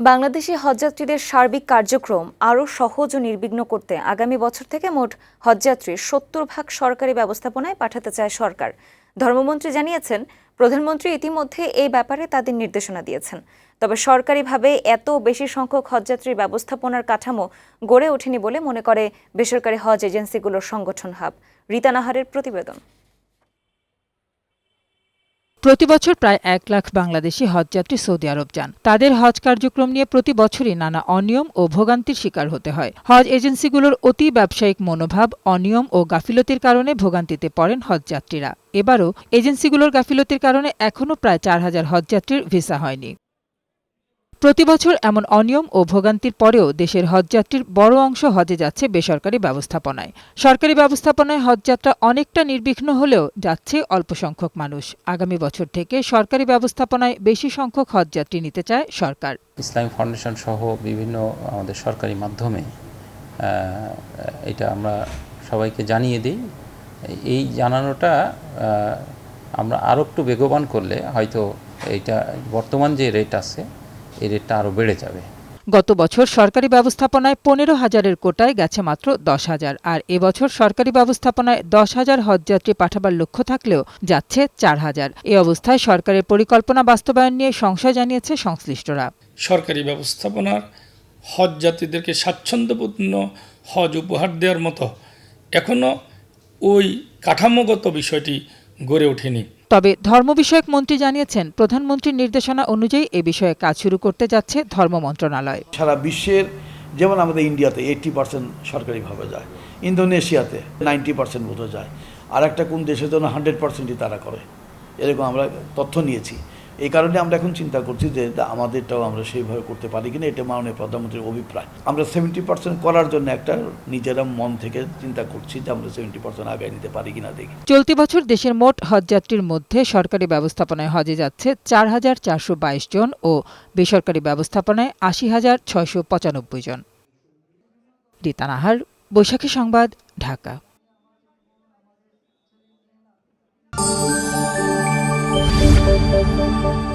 বাংলাদেশি হজযাত্রীদের সার্বিক কার্যক্রম আরও সহজ ও নির্বিঘ্ন করতে আগামী বছর থেকে মোট হজযাত্রীর সত্তর ভাগ সরকারি ব্যবস্থাপনায় পাঠাতে চায় সরকার। ধর্মমন্ত্রী জানিয়েছেন, প্রধানমন্ত্রী ইতিমধ্যে এই ব্যাপারে তাদের নির্দেশনা দিয়েছেন। তবে সরকারিভাবে এত বেশি সংখ্যক হজযাত্রীর ব্যবস্থাপনার কাঠামো গড়ে ওঠেনি বলে মনে করে বেসরকারি হজ এজেন্সিগুলোর সংগঠন হাব। রীতা নাহারের প্রতিবেদন। প্রতিবছর প্রায় এক লাখ বাংলাদেশি হজযাত্রী সৌদি আরব যান। তাদের হজ কার্যক্রম নিয়ে প্রতি বছরই নানা অনিয়ম ও ভোগান্তির শিকার হতে হয়। হজ এজেন্সিগুলোর অতি ব্যবসায়িক মনোভাব, অনিয়ম ও গাফিলতির কারণে ভোগান্তিতে পড়েন হজযাত্রীরা। এবারও এজেন্সিগুলোর গাফিলতির কারণে এখনও প্রায় চার হাজার হজযাত্রীর ভিসা হয়নি। প্রতিবছর এমন অনিয়ম ও ভোগান্তির পরেও দেশের হজযাত্রীর বড় অংশ হজে যাচ্ছে বেসরকারি ব্যবস্থাপনায়। সরকারি ব্যবস্থাপনায় হজযাত্রা অনেকটা নির্বিঘ্ন হলেও যাচ্ছে অল্প সংখ্যক মানুষ। আগামী বছর থেকে সরকারি ব্যবস্থাপনায় বেশি সংখ্যক হজযাত্রী নিতে চায় সরকার। ইসলামিক ফাউন্ডেশন সহ বিভিন্ন আমাদের সরকারি মাধ্যমে এটা আমরা সবাইকে জানিয়ে দিই। এই জানানোটা আমরা আরও একটু বেগবান করলে হয়তো এইটা বর্তমান যে রেট আছে এই রেটটা আরও বেড়ে যাবে। গত বছর সরকারি ব্যবস্থাপনায় পনেরো হাজারের কোটায় গেছে মাত্র দশ হাজার আর এবছর সরকারি ব্যবস্থাপনায় দশ হাজার হজযাত্রী পাঠাবার লক্ষ্য থাকলেও যাচ্ছে চার হাজার। এ অবস্থায় সরকারের পরিকল্পনা বাস্তবায়ন নিয়ে সংশয় জানিয়েছে সংশ্লিষ্টরা। সরকারি ব্যবস্থাপনার হজ যাত্রীদেরকে স্বাচ্ছন্দ্যপূর্ণ হজ উপহার দেওয়ার মতো এখনও ওই কাঠামোগত বিষয়টি গড়ে ওঠেনি। তবে ধর্ম বিষয়ক মন্ত্রী জানিয়েছেন, প্রধানমন্ত্রীর নির্দেশনা অনুযায়ী এ বিষয়ে কাজ শুরু করতে যাচ্ছে ধর্ম মন্ত্রণালয়। সারা বিশ্বের, যেমন আমাদের ইন্ডিয়াতে এইট্টি পার্সেন্ট সরকারিভাবে যায়, ইন্দোনেশিয়াতে নাইনটি পার্সেন্ট মতো যায় আর একটা কোন দেশের জন্য হান্ড্রেড পার্সেন্টই তারা করে, এরকম আমরা তথ্য নিয়েছি। এই কারণে আমরা এখন চিন্তা করছি যে আমাদেরটাও আমরা সেইভাবে করতে পারি কিনা, এটা মাননীয় প্রধানমন্ত্রীর অভিপ্রায়। আমরা সেভেন্টি পার্সেন্ট করার জন্য একটা নিজেরা মন থেকে চিন্তা করছি যে আমরা সেভেন্টি পার্সেন্ট আগে নিতে পারি কিনা দেখি। চলতি বছর দেশের মোট হজযাত্রীর মধ্যে সরকারি ব্যবস্থাপনায় হজে যাচ্ছে চার হাজার চারশো বাইশ জন ও বেসরকারি ব্যবস্থাপনায় আশি হাজার ছয়শো পঁচানব্বই জন। রীতানাহার বৈশাখী সংবাদ, ঢাকা। Música